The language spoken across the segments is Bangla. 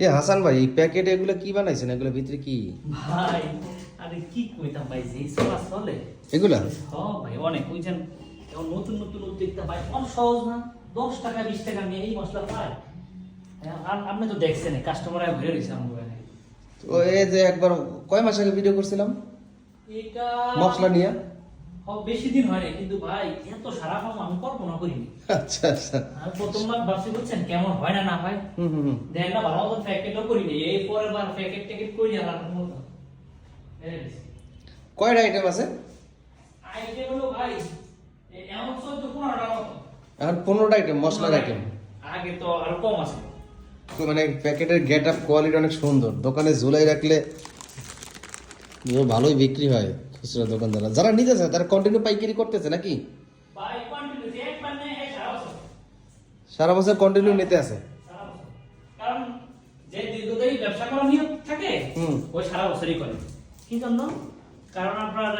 এ হাসান ভাই এই প্যাকেট এগুলো কি বানাইছেন? এগুলো ভিতরে কি? ভাই আরে কি কইতাম ভাই যে সেবা চলে। এগুলা? হ্যাঁ ভাই অনেক। ওই যেন এখন নতুন নতুন উদ্যোক্তা ভাই অনেক সহজ না? দশ টাকা বিশ টাকা নিয়ে এই মশলা পায় হ্যাঁ, আর- আপনি তো দেখছেন কাস্টমার ঘুরে রয়েছে আমার দোকানে। তো এই যে একবার কয় মাস আগে ভিডিও করছিলাম? এটা মশলা নিয়ে? বেশি দিন হয় না কিন্তু ভাই এত সারা কম আমি কল্পনা করিনি। আচ্ছা আচ্ছা। প্রথমবার ভাবছি বুঝছেন কেমন হয় না না হয়? হুম হুম হুম। না ভালো মতো প্যাকেটও করিনি এই পরের বার প্যাকেট ট্যাকেট করি আর আমার মতো কয়টা আইটেম আছে? আইটেম হলো ভাই এমন চোদ্দ পনেরোটার মতো এখন পনেরোটা আইটেম মশলার আইটেম আগে তো আরও কম আছে। মানে প্যাকেটের গেট আপ কোয়ালিটি অনেক সুন্দর। দোকানে ঝুলাই রাখলে ভালোই বিক্রি হয়। খুচরা দোকানদাররা। যারা নিতেছে তারা কন্টিনিউ পাইকারি করতেছে নাকি? সারা বছর। কন্টিনিউ নিতে আছে। সারা বছর। কারণ যে দীর্ঘদিন ব্যবসা করার নিয়ম থাকে ওই সারা বছরই করে। কি জন্য? কারণ আপনার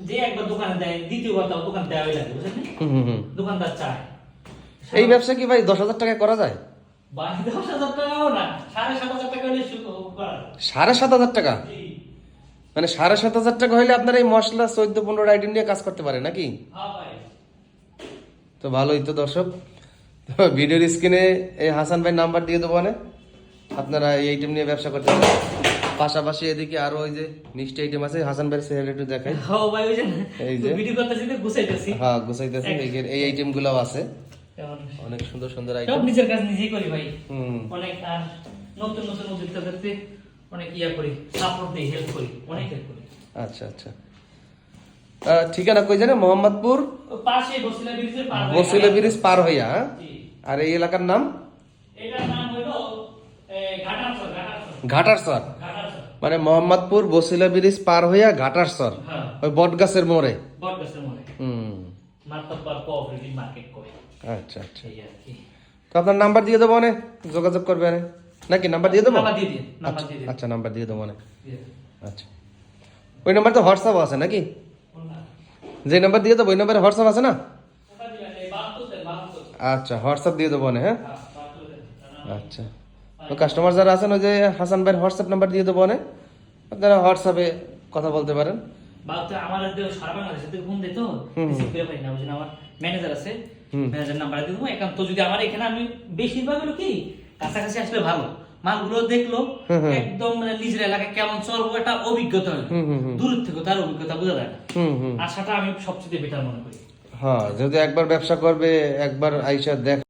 যে একবার দোকানে দেয় দ্বিতীয়বার তাও দোকান দেওয়াই লাগে বুঝলেন হুম হুম হুম। দোকানদার চায়। এই ব্যবসা কি ভাই দশ হাজার টাকা করা যায়। সাড়ে সাত হাজার টাকা? মানে সাড়ে সাত হাজার টাকা হলে আপনার এই মশলা চোদ্দ পনেরো আইটেম নিয়ে কাজ করতে পারে নাকি? হ্যাঁ তো ভালোই তো দর্শক। ভিডিওর স্ক্রিনে এই হাসান ভাই নাম্বার দিয়ে দেবো মানে। আপনারা এই আইটেম নিয়ে ব্যবসা করতে পারেন। পাশাপাশি এদিকে আরও ওই যে মিষ্টি আইটেম আছে হাসান ভাইয়ের সেল একটু দেখাই। হ্যাঁ ভাই এই যে। ভিডিও করতেছি তো গুছাইতেছি। হ্যাঁ গুছাইতেছে। এই- আইটেমগুলো আছে। অনেক সুন্দর সুন্দর সব আইটেম নিজের কাজ নিজেই করি ভাই। হুম। অনেক আর নতুন নতুন উদ্যোক্তাদেরকে অনেক ইয়া করি সাপোর্ট দিই হেল্প করি অনেক হেল্প করি। আচ্ছা আচ্ছা। ঠিকানা কই জানে মোহাম্মদপুর? পাশে বসিলা ব্রিজের পার বসিলা ব্রিজ পার হইয়া হ্যাঁ? আর এই এলাকার নাম? এটার নাম হলো ঘাটারসর মানে মোহাম্মদপুর বসিলা ব্রিজ পার হইয়া ঘাটারসর হ্যাঁ। ওই বটগাছের মোড়ে? বটগাছের মোড়ে। হুম। মার্তাব্বার কোঅপারেটিভ মার্কেট করে আচ্ছা আচ্ছা। তো আপনার নাম্বার দিয়ে দেবো মানে যোগাযোগ করবে নাকি নাম্বার দিয়ে দেবো? নাম্বার দিয়ে দিন নাম্বার আচ্ছা দিয়ে দিন আচ্ছা নাম্বার দিয়ে দেবো মানে আচ্ছা। ওই নাম্বার তো হোয়াটসঅ্যাপ আছে নাকি? যে নাম্বার দিয়ে দেবো ওই নাম্বারে হোয়াটসঅ্যাপ আছে না। আচ্ছা হোয়াটসঅ্যাপ দিয়ে দেবো হ্যাঁ? হ্যাঁ। আচ্ছা। তো কাস্টমার যারা আছেন ওই যে হাসান ভাইয়ের হোয়াটসঅ্যাপ নাম্বার দিয়ে দেবো মানে আপনারা হোয়াটসঅ্যাপে কথা বলতে পারেন। আমার সারা বাংলাদেশে ফোন দিত। না আমার ম্যানেজার আছে। ম্যানেজার নাম্বার দিয়ে দেবো। একান্ত যদি আমার এখানে আমি বেশিরভাগ হলো কি কাছাকাছি আসলে ভালো। মালগুলো দেখল। একদম মানে নিজের এলাকায় কেমন চলবো একটা অভিজ্ঞতা হলো। দূর থেকে তার অভিজ্ঞতা বোঝা যায় না। আশাটা আমি সবচেয়ে বেটার মনে করি। হ্যাঁ যদি একবার ব্যবসা করবে একবার আইসা দেখ